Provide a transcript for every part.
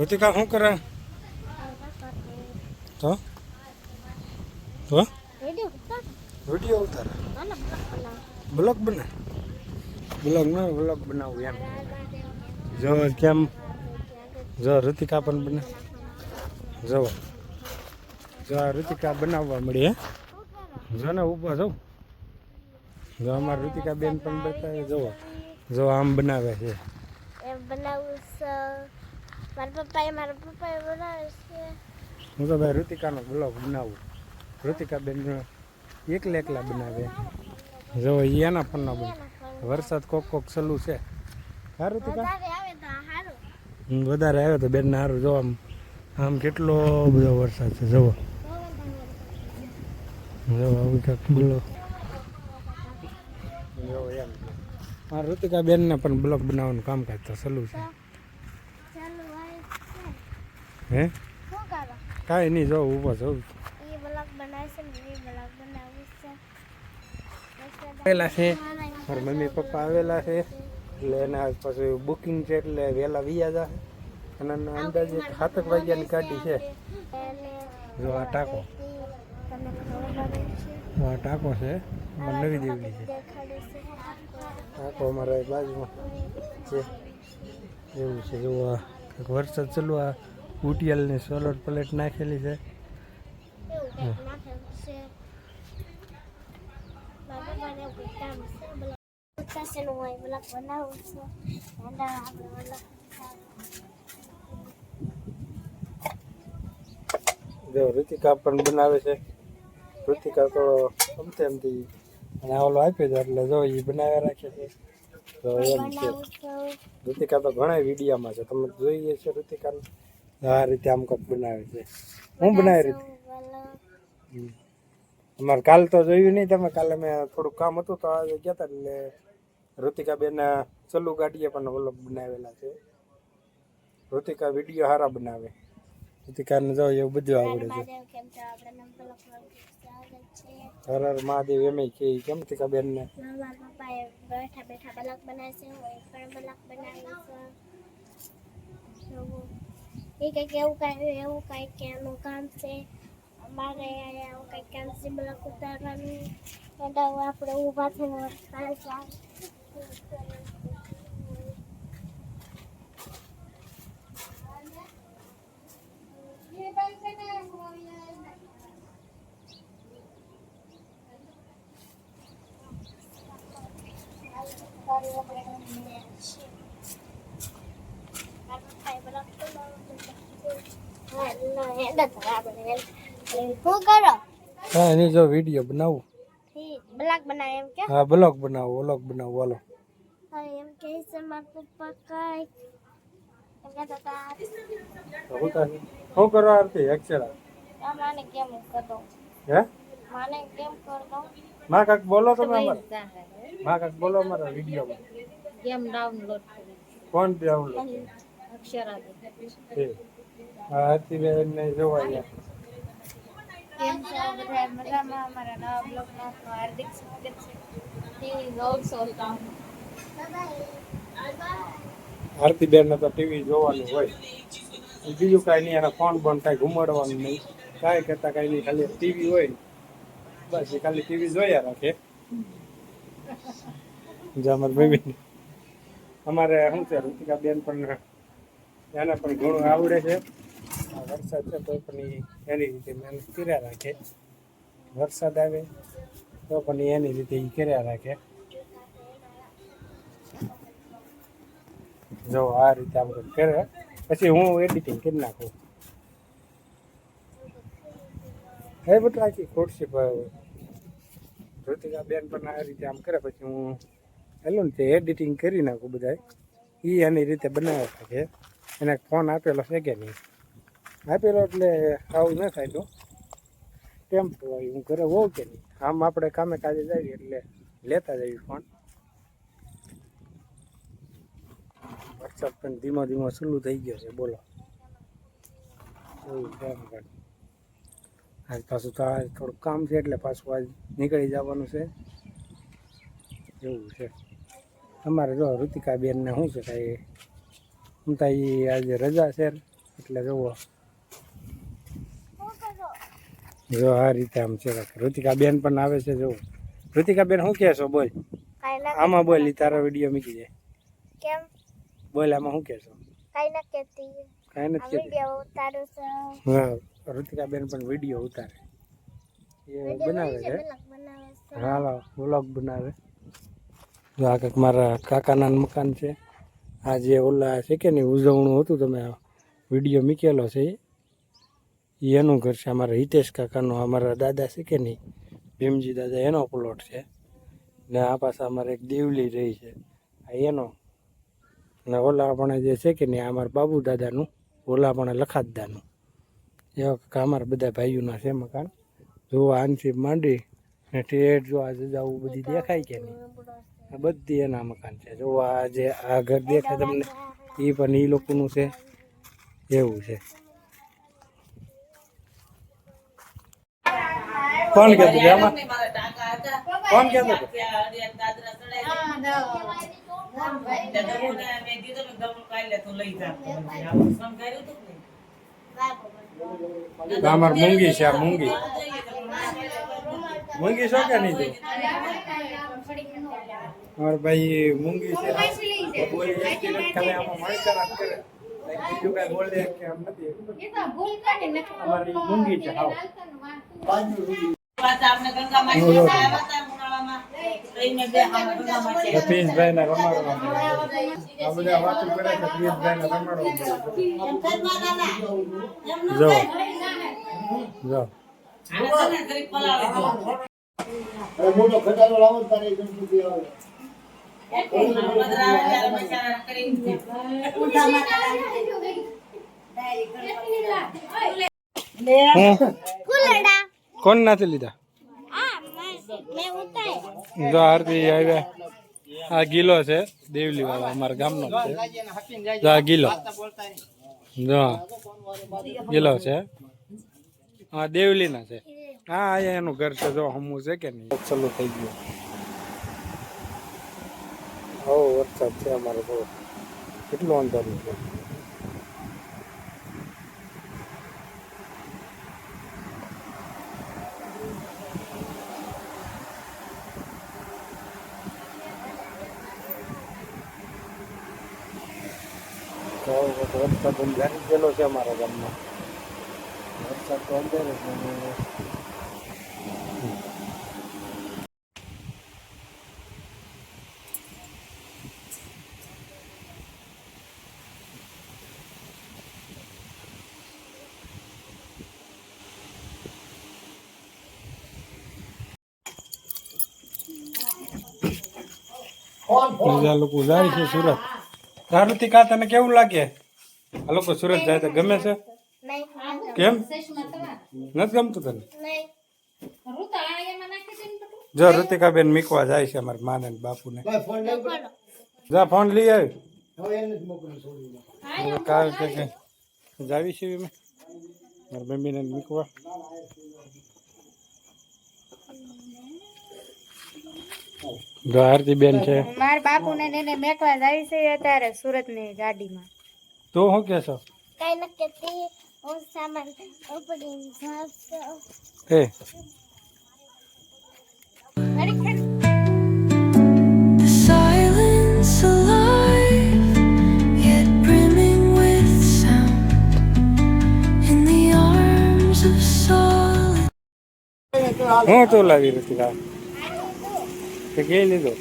ઋતિકા શું કરે? તો? તો? વીડિયો ઉતારે. બ્લોગ બને. બ્લોગ ન બ્લોગ બનાવું એમ. જો, કેમ? જો ઋતિકા પણ બને. જો. જો ઋતિકા બનાવવા મળી, હે? જો ને, ઊભા જો જો, અમારા ઋતિકા બેન પણ બતાવે, જો. જો, આમ બનાવે છે. એમ બનાવું છે. મારા પપ્પાએ મારા પપ્પાએ બનાવે છે. હું તો ભાઈ ઋતિકાનો બ્લોગ બનાવું. ઋતિકા બેન એકલા એકલા બનાવે. જો એના પણ ના બને વરસાદ કોક કોક સલું છે. હા ઋતિકા વધારે આવ્યો તો બેન સારું જો આમ આમ કેટલો બધો વરસાદ છે જવો જો આવું કાંઈક બોલો ઋતિકા બેનને પણ બ્લોગ બનાવવાનું કામકાજ તો સલું છે. હે? કાંઈ નહીં જો ઊભો છે. આવેલા છે. મારા મમ્મી પપ્પા આવેલા છે. એટલે એના પછી બુકિંગ છે એટલે વહેલા વિયા જા અને અંદાજે સાતક વાગ્યાની ગાડી છે. જો આ ટાંકો. આ ટાંકો છે. નવી દેવડી છે. ટાંકો અમારા બાજુમાં છે. એવું છે એવું આ કંઈક વરસાદ ચાલુ આ ઉટિયાલની સોલર પ્લેટ નાખેલી છે. જો ઋતિકા પણ બનાવે છે. ઋતિકા તો અમતે અમથી અને ઓલો આપ્યો છે એટલે જો એ બનાવ્યા રાખે છે. તો એમ છે. ઋતિકા તો ઘણા વિડીયામાં છે. તમે જોઈએ છે ઋતિકાને? આ રીતે આમ કંઈક બનાવે છે. હું બનાવી રીતે અમારે કાલ તો જોયું નહીં તમે. કાલે મેં થોડુંક કામ હતું તો આજે ગયા હતા એટલે ઋતિકા બેન ચલ્લુ ગાડીએ પણ ઓલો બનાવેલા છે. ઋતિકા વીડિયો સારા બનાવે. ઋતિકાને જો એવું બધું આવડે છે મહાદેવ કેમ છો આપણે નંબર સ્વાગત છે હર હર મહાદેવ એમ કે કેમ બેનને મારા પપ્પાએ બેઠા બેઠા બ્લોગ બનાવે છે, હું પણ બ્લોગ બનાવી છે. એ કંઈક એવું કાંઈ, એવું કાંઈક એનું કામ છે. અમારે એવું કંઈક કામ છે બ્લોગ ઉતારવાનું. એટલે આપણે ઊભા થઈને હા એની જો વીડિયો બનાવું. બ્લાક બનાવે એમ કે હા બ્લોગ બનાવો વ્લોગ બનાવો હા એમ કહે છે મારા પપ્પા કઈ હું શું કરો આરતી આ માને કેમ કરો હે માને કેમ કરતો માં કાક બોલો તમે અમારે. માં કાક બોલો અમારા વિડીયોમાં ગેમ ડાઉનલોડ કોણ ડાઉનલોડ અક્ષરા છે હા આરતી બેન ને જોવા ગયા. કેમ છો? બધા મજામાં? અમારા નવા બ્લોગમાં આપનું હાર્દિક સ્વાગત છે. ટીવી જોઉં આરતી બેન તો ટીવી જોવાનું હોય. બીજું કાંઈ નહીં એના ફોન બોન કાંઈ ઘુમાડવાનું નહીં. કાંઈ કરતા કાંઈ નહીં ખાલી ટીવી હોય બસ ખાલી ટીવી જોયા રાખે જામર ભાઈ અમારે શું છે ઋતિકા બેન પણ એને પણ ઘણું આવડે છે. વરસાદ છે તો પણ એની રીતે મહેનત કર્યા રાખે. વરસાદ આવે તો પણ એની રીતે એ કર્યા રાખે. જો આ રીતે આપણે કરે. પછી હું એડિટિંગ કરી નાખું. હે બટ ખોટશી ઋતિકા બેન પણ આ રીતે આમ કરે, પછી હું હેલું ને તે એડિટિંગ કરી નાખું બધા એ એની રીતે બનાવે છે. એને ફોન આપેલો છે કે નહીં? આપેલો એટલે આવું ન થાય તો. કેમ હોય, હું ઘરે હોઉં કે નહીં? આમ આપણે કામે કાજે જઈએ એટલે લેતા જઈએ ફોન વરસાદ પણ ધીમો ધીમો ચાલુ થઈ ગયો છે, બોલો. એવું આમ કાંઈક. આજ પાછું તો આજ થોડુંક કામ છે એટલે પાછું આજ નીકળી જવાનું છે. એવું છે. તમારે જો ઋતિકા બેનને શું છે કાંઈ? હું તો એ આજે રજા છે એટલે જુઓ. જો આ રીતે આમ છે. ઋતિકા બેન પણ આવે છે જો ઋતિકા બેન શું કહેશો? બોલ. આમાં બોલ એ તારો વીડિયો મૂકી જાય કેમ? બોલ આમાં શું કહેશો? કાંઈ નથી કહેતી. કાંઈ નથી કહેતી. હા. ઋતિકા બેન પણ વીડિયો ઉતારે. એ બનાવે છે હા વ્લોગ બનાવે જો આ કંઈક મારા કાકાના મકાન છે. આ જે ઓલા છે કે નહીં ઉજવણું હતું તમે વીડિયો મૂકેલો છે એ? એનું ઘર છે અમારા હિતેશ કાકાનો અમારા દાદા છે કે નહીં ભીમજી દાદા એનો પ્લોટ છે. ને આ પાસે અમારે એક દેવલી રહી છે. આ એનો. ને ઓલા પણ જે છે કે નહીં અમારા બાબુ દાદાનું ઓલા પણ લખાતદાનું એવા અમારા બધા ભાઈઓના છે મકાન. જો આનથી માંડી ને ઠેઠ જો આ જજાઓ બધી દેખાય કે નહીં. બધી એના મકાન છે. જો આ જે આ ઘર દેખાય તમને. એ પણ એ લોકોનું છે. એવું છે. કોણ કહેતું કે આમાં? કોણ કહેતું હતું? અમાર મૂંગી છે આ મૂંગી. મૂંગી છો કે નહીં તું? અમાર ભાઈ મૂંગી છે. ખાલી આમાં મારી કરાક કરે બીજું કઈ બોલે કે આમ નથી અમારી મૂંગી છે હાવ પિયુષભાઈ ને રમાડવા બધા વાતો કરે છે પિયુષભાઈ ને રમાડવા જો જો મોટો ખટારો લાવો તારે ગણપતિ આવે. કોણ નાથી લીધા? જો આરતી આવ્યા આ ગીલો છે દેવલી વાળા અમારા ગામનો છે. જો આ ગીલો. જો ગીલો છે. હા દેવલીના છે. હા અહીંયા એનું ઘર છે જો હમું છે કે નહીં. ચાલુ થઈ ગયું. હો વરસાદ છે અમારે બહુ. કેટલો અંધારું છે તો વરસાદ અંધારી ગયેલો છે અમારા ગામમાં. વરસાદ તો અંધારે બીજા લોકો જાય છે સુરત. દારૂથી તને કેવું લાગે? આ લોકો સુરત જાય તો ગમે છે? કેમ? નથી ગમતું તને? જો ઋતિકાબેન મીકવા જાય છે અમારા માને ને બાપુને. ફોન લઈ બોલો. જા ફોન લઈ આવી. હવે એને જ મોકલો છોડી દો. હવે કાલ કે કે જાવી છે મેં મારા મમ્મીને મીકવા. જો આરતી બેન છે. મારા બાપુ ને એને મેકવા જાય છે અત્યારે સુરતની ગાડીમાં. તું શું કહેશો કાંઈ ના કહેતી હું સામાન છું એ solitude. હું તું લાવી ઋતિકા તે કે લીધો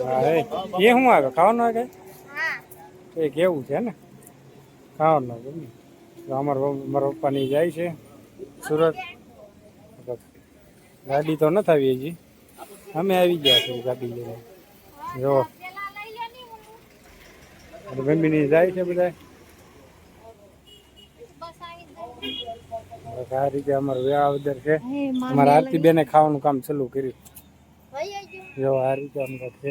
હા એ શું આવે ખાવાનું આવે એ કેવું છે ને? ખાવાનું ગમે તો અમારા મારા પપ્પાની જાય છે સુરત. ગાડી તો નથી આવી હજી. અમે આવી ગયા છીએ ગાડી લઈને. જો. મમ્મીની જાય છે બધા આ રીતે અમારું વ્યાવદર છે. અમારા આરતી બેને ખાવાનું કામ ચાલુ કર્યું. જો, આ રીતે અમને છે.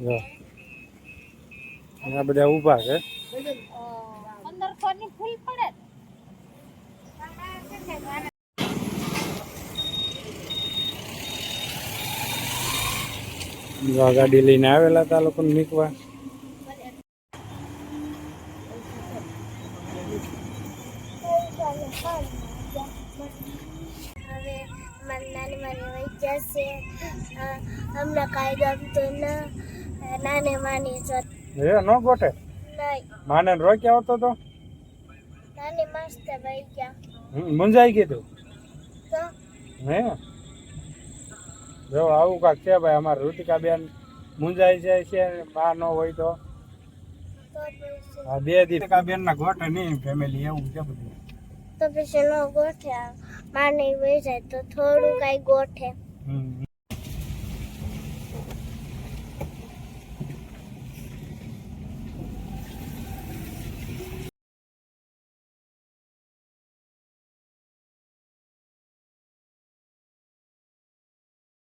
જો. nggak beda ubah ya. benar. motor kau ini full padat. agak dilinawe lah kalau pun mikwa. mana nih mana nih jesse. amna kaidam tuh na, na nih mana nih. એ ન ગોઠે? માને રોક્યા આવતો તો વહી ગયા હે? જો આવું કાંક છે ભાઈ અમારે ઋતિકા બેન મુંજાઈ જાય છે બા ન હોય તો. આ બે દીકા બેન ના ગોઠે નહીં ફેમિલી એવું છે બધું. તો પછી ન ગોઠે. માને વહી જાય તો થોડું કાંઈ ગોઠે. હમ.